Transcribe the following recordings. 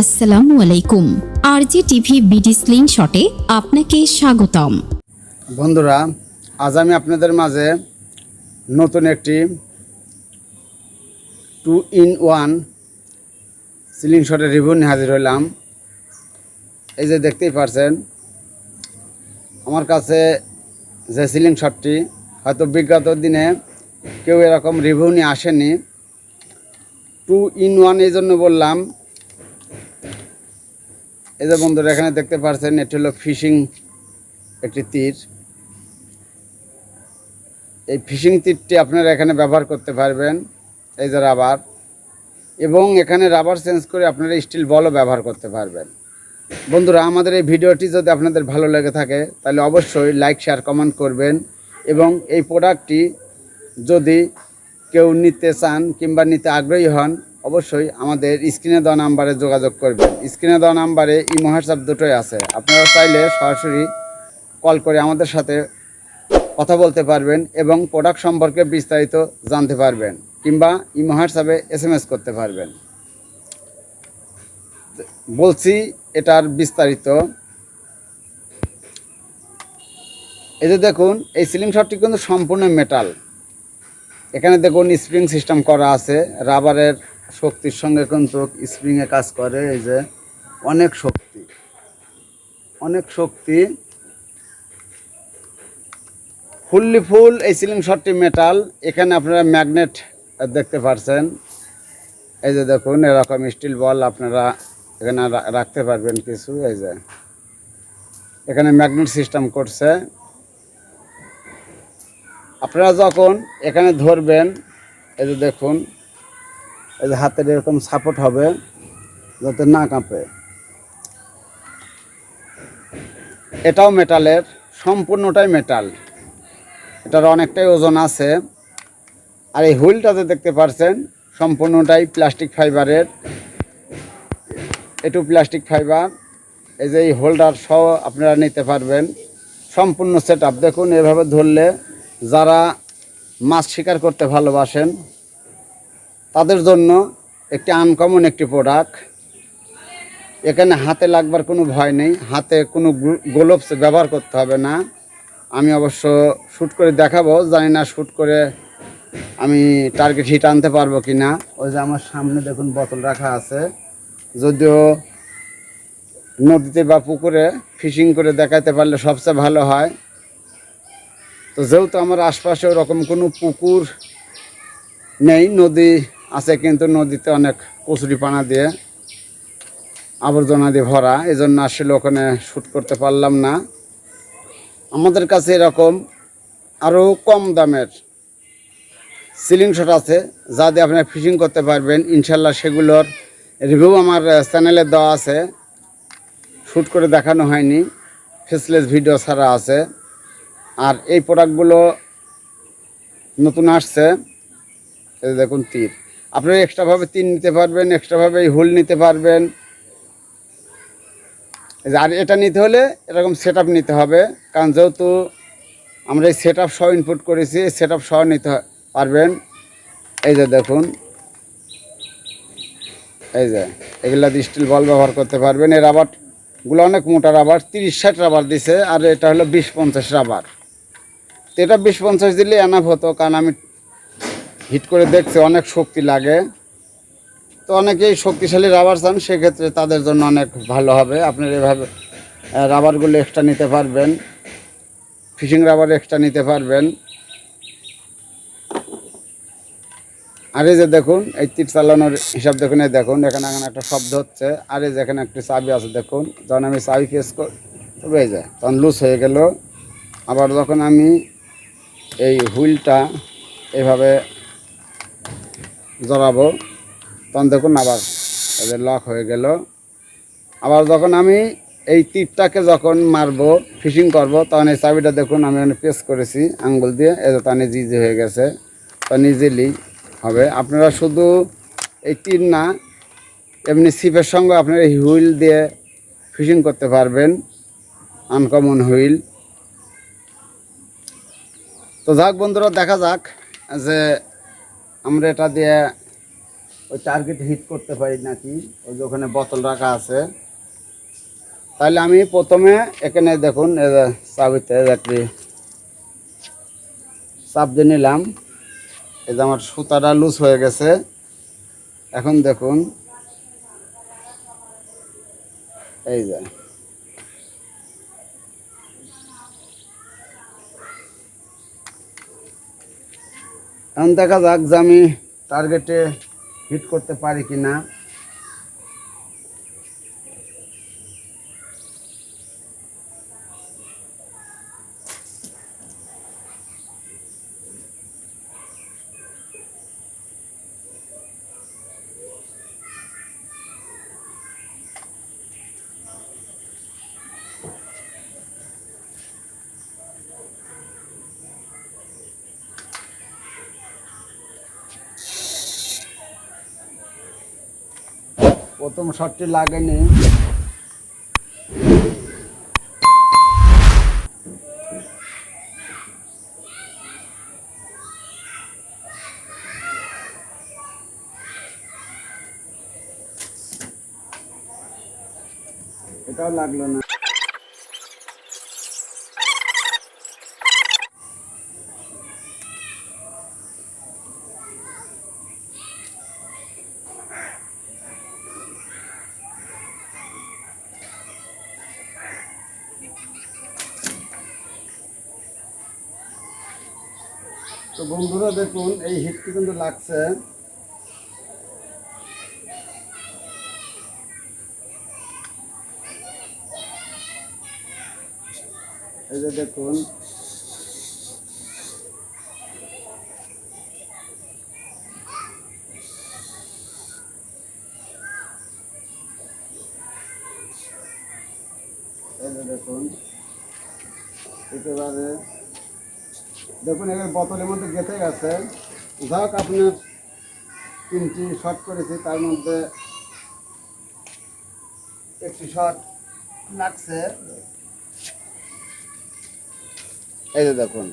আসসালামু আলাইকুম। আরজি TV BD sling শটে আপনাকে স্বাগতম। বন্ধুরা, আজ আমি আপনাদের মাঝে নতুন একটি টু ইন ওয়ান সিলিং শটের রিভিউ নিয়ে হাজির হইলাম। এই যে দেখতেই পারছেন, আমার কাছে যে সিলিং শটটি হয়তো বিগত দিনে কেউ এরকম রিভিউ নিয়ে আসেনি। টু ইন ওয়ান এই জন্য বললাম এই যে বন্ধুরা, এখানে দেখতে পারছেন, এটি হলো ফিশিং একটি তীর। এই ফিশিং তীরটি আপনারা এখানে ব্যবহার করতে পারবেন, এই যে রাবার। এবং এখানে রাবার চেঞ্জ করে আপনারা স্টিল বলও ব্যবহার করতে পারবেন। বন্ধুরা, আমাদের এই ভিডিওটি যদি আপনাদের ভালো লেগে থাকে, তাহলে অবশ্যই লাইক, শেয়ার, কমেন্ট করবেন। এবং এই প্রোডাক্টটি যদি কেউ নিতে চান কিংবা নিতে আগ্রহী হন অবশ্যই আমাদের স্ক্রিনে দেওয়া নাম্বারে যোগাযোগ করবেন। স্ক্রিনে দেওয়া নাম্বারে ইমো, হোয়াটসঅ্যাপ দুটোই আছে। আপনারা চাইলে সরাসরি কল করে আমাদের সাথে কথা বলতে পারবেন এবং প্রোডাক্ট সম্পর্কে বিস্তারিত জানতে পারবেন কিংবা ইমো, হোয়াটসঅ্যাপে এস এম এস করতে পারবেন। বলছি, এটার বিস্তারিত। এই যে দেখুন, এই সিলিং শটটি কিন্তু সম্পূর্ণ মেটাল এখানে দেখুন স্প্রিং সিস্টেম করা আছে। রাবারের শক্তির সঙ্গে কিন্তু স্প্রিংয়ে কাজ করে, এই যে অনেক শক্তি। অনেক শক্তি। ফুললি ফুল, এই সিলিং শটটি মেটাল এখানে আপনারা ম্যাগনেট দেখতে পারছেন। এই যে দেখুন, এরকম স্টিল বল আপনারা এখানে রাখতে পারবেন কিছু, এই যে। এখানে ম্যাগনেট সিস্টেম করছে। আপনারা যখন এখানে ধরবেন, এই যে দেখুন এই যে হাতের এরকম সাপোর্ট হবে যাতে না কাঁপে। এটাও মেটালের সম্পূর্ণটাই মেটাল এটার অনেকটাই ওজন আছে। আর এই হুইলটাতে দেখতে পারছেন, সম্পূর্ণটাই প্লাস্টিক ফাইবারের এটু প্লাস্টিক ফাইবার এই যে এই হোল্ডার সহ আপনারা নিতে পারবেন। সম্পূর্ণ সেট আপ দেখুন এভাবে ধরলে যারা মাছ শিকার করতে ভালোবাসেন তাদের জন্য একটি আনকমন একটি প্রোডাক্ট এখানে হাতে লাগবার কোনো ভয় নেই, হাতে কোনো গ্লোভস ব্যবহার করতে হবে না। আমি অবশ্য শ্যুট করে দেখাবো, জানি না শ্যুট করে আমি টার্গেট হিট আনতে পারব কি না ওই যে আমার সামনে দেখুন বোতল রাখা আছে। যদিও নদীতে বা পুকুরে ফিশিং করে দেখাতে পারলে সবচেয়ে ভালো হয়। তো যেহেতু আমার আশপাশে ওরকম কোনো পুকুর নেই, নদী আছে কিন্তু নদীতে অনেক কচুরি পানা দিয়ে আবর্জনা দিয়ে ভরা এই জন্য আসলে ওখানে শ্যুট করতে পারলাম না। আমাদের কাছে এরকম আরও কম দামের সিলিং শট আছে, যা দিয়ে আপনারা ফিশিং করতে পারবেন। ইনশাল্লাহ সেগুলোর রিভিউ আমার চ্যানেলে দেওয়া আছে। শ্যুট করে দেখানো হয়নি ফেসলেস ভিডিও ছাড়া আছে। আর এই প্রোডাক্টগুলো নতুন আসছে দেখুন তীর। আপনারা এক্সট্রাভাবে তিন নিতে পারবেন এক্সট্রাভাবে হুল নিতে পারবেন। আর এটা নিতে হলে এরকম সেট নিতে হবে, কারণ যেহেতু আমরা এই সেট সহ ইনপুট করেছি সেট সহ নিতে পারবেন। এই যে দেখুন, এই যে এগুলা স্টিল বল ব্যবহার করতে পারবেন। এই রাবারগুলো অনেক মোটা রাবার তিরিশ ষাট রাবার দিছে, আর এটা হলো বিশ পঞ্চাশ রাবার তো এটা বিশ পঞ্চাশ দিলে এনাফ হতো, কারণ আমি হিট করে দেখছি, অনেক শক্তি লাগে। তো অনেকেই শক্তিশালী রাবার চান, সেক্ষেত্রে তাদের জন্য অনেক ভালো হবে। আপনার এভাবে রাবারগুলো এক্সট্রা নিতে পারবেন। ফিশিং রাবার এক্সট্রা নিতে পারবেন। আর এই যে দেখুন, এই তীর চালানোর হিসাব দেখুন, এই দেখুন, এখানে এখানে একটা শব্দ হচ্ছে। আর এই যে এখানে একটি চাবি আছে, দেখুন, যখন আমি চাবি পেস করে যায় তখন লুজ হয়ে গেল। আবার যখন আমি এই হুইলটা এইভাবে জড়াবো, তখন দেখুন আবার এদের লক হয়ে গেল। আবার যখন আমি এই তীরটাকে যখন মারবো ফিশিং করব, তখন এই চাবিটা দেখুন আমি এখানে পেস করেছি আঙ্গুল দিয়ে। এই যে তখন জিজি হয়ে গেছে তখন ইজিলি হবে। আপনারা শুধু এই তীর না, এমনি ছিপের সঙ্গে আপনারা হুইল দিয়ে ফিশিং করতে পারবেন আনকমন হুইল। তো যাক বন্ধুরা, দেখা যাক যে আমরা এটা দিয়ে ওই টার্গেট হিট করতে পারি নাকি? ওই যে ওখানে বোতল রাখা আছে। তাহলে আমি প্রথমে এখানে দেখুন চাবিতে একটি চাপ দিয়ে নিলাম। এই যে আমার সুতাটা লুজ হয়ে গেছে। এখন দেখুন, এই যে এখন দেখা যাক যে আমি টার্গেটে হিট করতে পারি কি না প্রথম শটটি লাগেনি। এটাও লাগল না। তো বন্ধুরা দেখুন এই হিটটি কিন্তু লাগছে। এই যে দেখুন। এই যে দেখুন একেবারে দেখুন এবার বোতলের মধ্যে গেঁথে গেছে। যাক আপনার তিনটি শট করেছি, তার মধ্যে একটি শট লাগছে। এই যে দেখুন।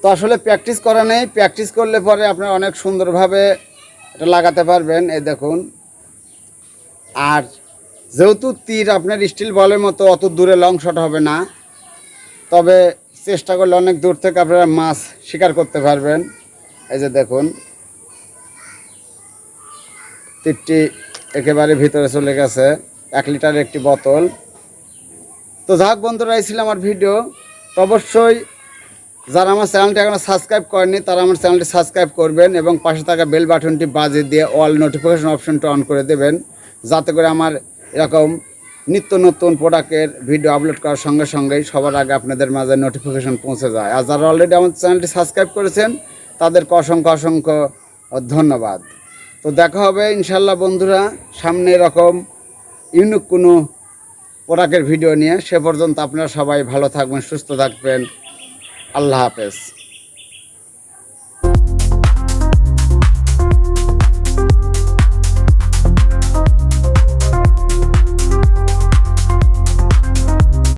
তো আসলে প্র্যাকটিস করা নেই। প্র্যাকটিস করলে পরে আপনার অনেক সুন্দরভাবে এটা লাগাতে পারবেন। এই দেখুন। আর যেহেতু তীর আপনার স্টিল বলের মতো অত দূরে লং শট হবে না, তবে চেষ্টা করলে অনেক দূর থেকে আপনারা মাছ শিকার করতে পারবেন। এই যে দেখুন। তীরটি একেবারে ভিতরে চলে গেছে। এক লিটার একটি বোতল। তো যাক বন্ধুরা, এই ছিল আমার ভিডিও। তো অবশ্যই যারা আমার চ্যানেলটি এখনও সাবস্ক্রাইব করেনি তারা আমার চ্যানেলটি সাবস্ক্রাইব করবেন এবং পাশে থাকা বেল বাটনটি বাজিয়ে দিয়ে অল নোটিফিকেশন অপশনটা অন করে দেবেন। যাতে করে আমার এরকম নিত্য নতুন প্রোডাক্টের ভিডিও আপলোড করার সঙ্গে সঙ্গেই সবার আগে আপনাদের মাঝে নোটিফিকেশন পৌঁছে যায়। আর যারা অলরেডি আমার চ্যানেলটি সাবস্ক্রাইব করেছেন, তাদেরকে অসংখ্য অসংখ্য ধন্যবাদ। তো দেখা হবে ইনশাল্লাহ বন্ধুরা, সামনে এরকম ইউনিক কোনো প্রোডাক্টের ভিডিও নিয়ে। সে পর্যন্ত আপনারা সবাই ভালো থাকবেন, সুস্থ থাকবেন। আল্লাহ হাফেজ।